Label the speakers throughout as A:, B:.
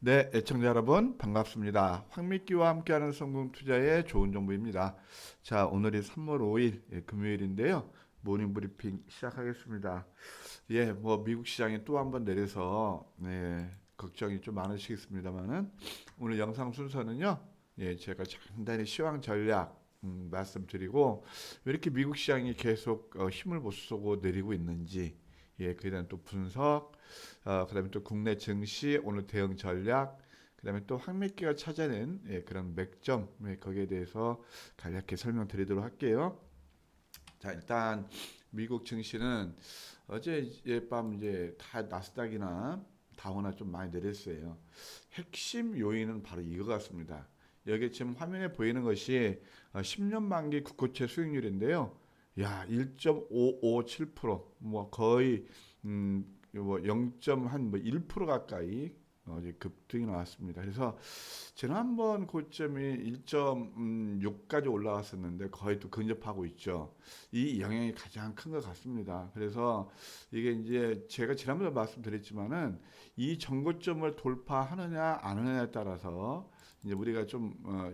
A: 네, 애청자 여러분 반갑습니다. 황미끼와 함께하는 성공 투자의 좋은 정보입니다. 자, 오늘이 3월 5일 예, 금요일인데요. 모닝 브리핑 시작하겠습니다. 예, 뭐 미국 시장이 또 한 번 내려서 네, 걱정이 좀 많으시겠습니다만은 오늘 영상 순서는요. 예, 제가 간단히 시황 전략 음, 말씀드리고 왜 이렇게 미국 시장이 계속 어, 힘을 못 쓰고 내리고 있는지 예, 그에 대한 또 분석 어, 그다음에 또 국내 증시 오늘 대응 전략, 그다음에 또 황미끼가 찾아낸 예, 그런 맥점 예, 거기에 대해서 간략히 설명드리도록 할게요. 자 일단 미국 증시는 어제 밤 이제 다 나스닥이나 다우나 좀 많이 내렸어요. 핵심 요인은 바로 이거 같습니다. 여기 지금 화면에 보이는 것이 어, 10년 만기 국고채 수익률인데요. 야, 1.557%뭐 거의 음, 뭐0.1% 가까이 어제 급등이 나왔습니다. 그래서 지난번 고점이 1.6까지 올라왔었는데 거의 또 근접하고 있죠. 이 영향이 가장 큰 것 같습니다. 그래서 이게 이제 제가 지난번에 말씀드렸지만은 이 정고점을 돌파하느냐 안 하느냐에 따라서 이제 우리가 좀 어,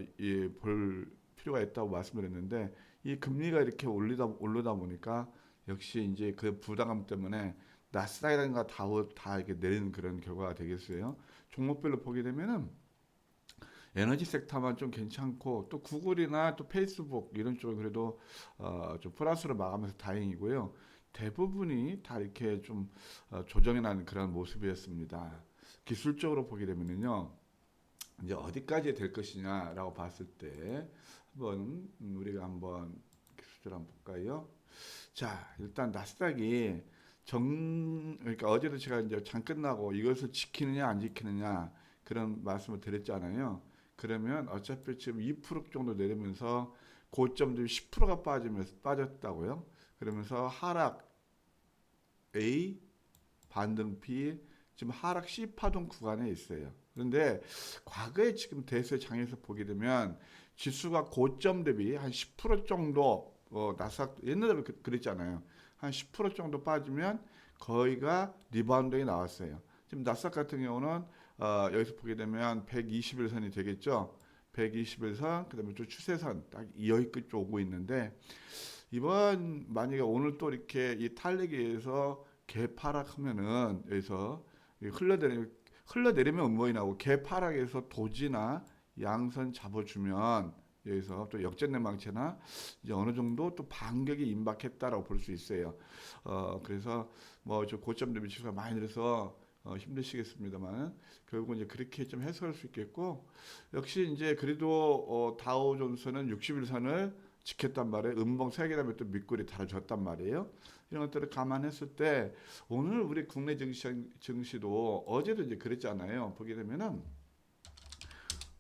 A: 필요가 있다고 말씀드렸는데 이 금리가 이렇게 올리다 올르다 보니까 역시 이제 그 부담감 때문에 나스닥이라든가 다우 다 이렇게 내리는 그런 결과가 되겠어요. 종목별로 보게 되면은 에너지 섹터만 좀 괜찮고 또 구글이나 또 페이스북 이런 쪽은 그래도 어, 좀 플러스로 마감해서 다행이고요. 대부분이 다 이렇게 좀 어, 조정해 나는 그런 모습이었습니다. 기술적으로 보게 되면은요. 이제 어디까지 될 것이냐라고 봤을 때 한번 음, 우리가 한번 기술적으로 한번 볼까요? 자, 일단 나스닥이 정 그러니까 어제도 제가 이제 장 끝나고 이것을 지키느냐 안 지키느냐 그런 말씀을 드렸잖아요. 그러면 어차피 지금 2% 정도 내리면서 고점도 10%가 빠지면서 빠졌다고요. 그러면서 하락 A 반등 B 지금 하락 C 파동 구간에 있어요. 그런데 과거에 지금 대세 장에서 보게 되면 지수가 고점 대비 한 10% 정도 어, 나스닥 옛날에 그- 그랬잖아요. 한 10% 정도 빠지면 거의가 리바운드에 나왔어요. 지금 나스닥 같은 경우는 어, 여기서 보게 되면 121선이 되겠죠. 121선, 그다음에 또 추세선 딱 여기 끝 오고 있는데 이번 만약에 오늘 또 이렇게 이 탄력에서 개파락하면은 여기서 이 흘러내리 흘러내리면 음모이 나고 개파락에서 도지나 양선 잡아주면 여기서 또 역전된 망치나 이제 어느 정도 또 반격이 임박했다라고 볼 수 있어요. 어 그래서 뭐 저 고점 대비 지수가 많이 늘어서 어, 힘드시겠습니다만 결국 이제 그렇게 좀 해석할 수 있겠고 역시 이제 그래도 어, 다우 존스는 60일선을 지켰단 말이에요. 음봉 세 개다음에 또 밑골이 달아줬단 말이에요. 이런 것들을 감안했을 때 오늘 우리 국내 증시 증시도 어제도 이제 그랬잖아요. 보게 되면은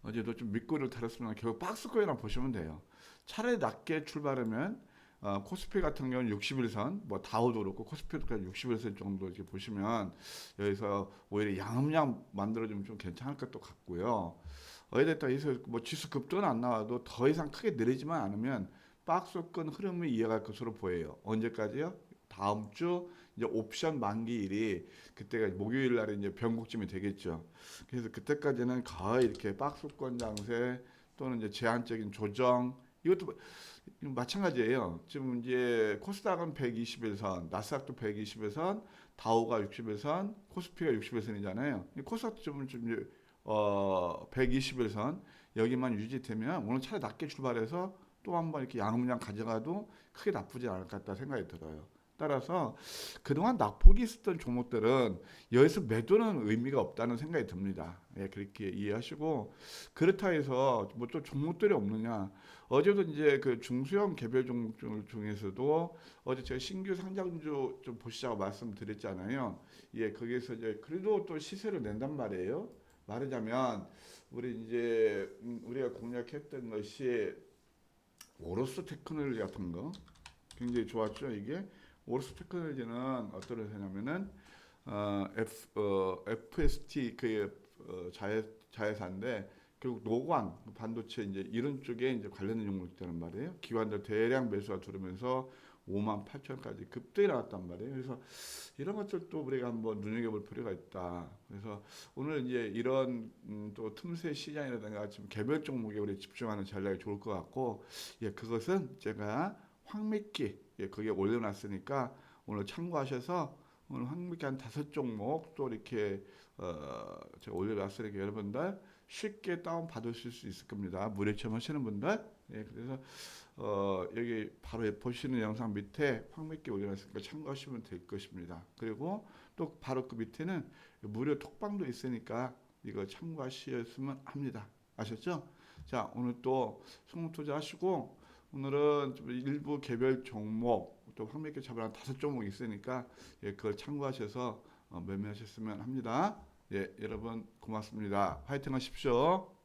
A: 어제도 좀 밑골을 달았으면 결국 박스권이나 보시면 돼요. 차라리 낮게 출발하면 어, 코스피 같은 경우는 60일선, 뭐 다우도 그렇고 코스피도 그냥 60일선 정도 이렇게 보시면 여기서 오히려 양음양 만들어주면 좀 괜찮을 것도 같고요. 어디됐다 해서 뭐 지수 급등은 안 나와도 더 이상 크게 내리지만 않으면 박스권 흐름을 이어갈 것으로 보여요. 언제까지요? 다음 주 이제 옵션 만기일이 그때가 목요일 날에 이제 변곡점이 되겠죠. 그래서 그때까지는 거의 이렇게 박스권 장세 또는 이제 제한적인 조정 이것도 마찬가지예요. 지금 이제 코스닥은 121선, 나스닥도 121선, 다우가 61선, 코스피가 61선이잖아요. 코스닥도 좀, 좀 어 121선 여기만 유지되면 오늘 차라리 낮게 출발해서 또 한번 이렇게 양음량 가져가도 크게 나쁘지 않을 것 같다 생각이 들어요. 따라서 그동안 낙폭이 있었던 종목들은 여기서 매도는 의미가 없다는 생각이 듭니다. 예, 그렇게 이해하시고 그렇다 해서 뭐 또 종목들이 없느냐. 어제도 이제 그 중소형 개별 종목 중에서도 어제 제가 신규 상장주 좀 보시자고 말씀드렸잖아요. 예, 거기에서 이제 그래도 또 시세를 낸단 말이에요. 말하자면 우리 이제 음, 우리가 공략했던 것이 오로스 테크놀로지 같은 거 굉장히 좋았죠. 이게 오로스 테크놀로지는 어떤 회사냐면은 어, F, 어, FST 그 어, 자회 자회사인데 결국 노광 반도체 이제 이런 쪽에 이제 관련된 종목이라는 말이에요. 기관들 대량 매수가 들어오면서 5만 8천까지 급등이 나왔단 말이에요. 그래서 이런 것들도 우리가 한번 눈여겨볼 필요가 있다. 그래서 오늘 이제 이런 음, 또 틈새 시장이라든가 지금 개별 종목에 우리 집중하는 전략이 좋을 것 같고, 예, 그것은 제가 황미끼 예, 그게 올려놨으니까 오늘 참고하셔서 오늘 황미끼 한 다섯 종목 또 이렇게 어, 제가 올려놨으니까 여러분들 쉽게 다운 받으실 수 있을 겁니다. 무료 체험하시는 분들. 예, 그래서 어, 여기 바로 보시는 영상 밑에 황미끼 올려놨으니까 참고하시면 될 것입니다. 그리고 또 바로 그 밑에는 무료 톡방도 있으니까 이거 참고하셨으면 합니다. 아셨죠? 자, 오늘 또 성공 투자하시고 오늘은 좀 일부 개별 종목 또 황미끼 잡으한 다섯 종목 있으니까 예, 그걸 참고하셔서 어, 매매하셨으면 합니다. 예, 여러분 고맙습니다. 화이팅 하십시오.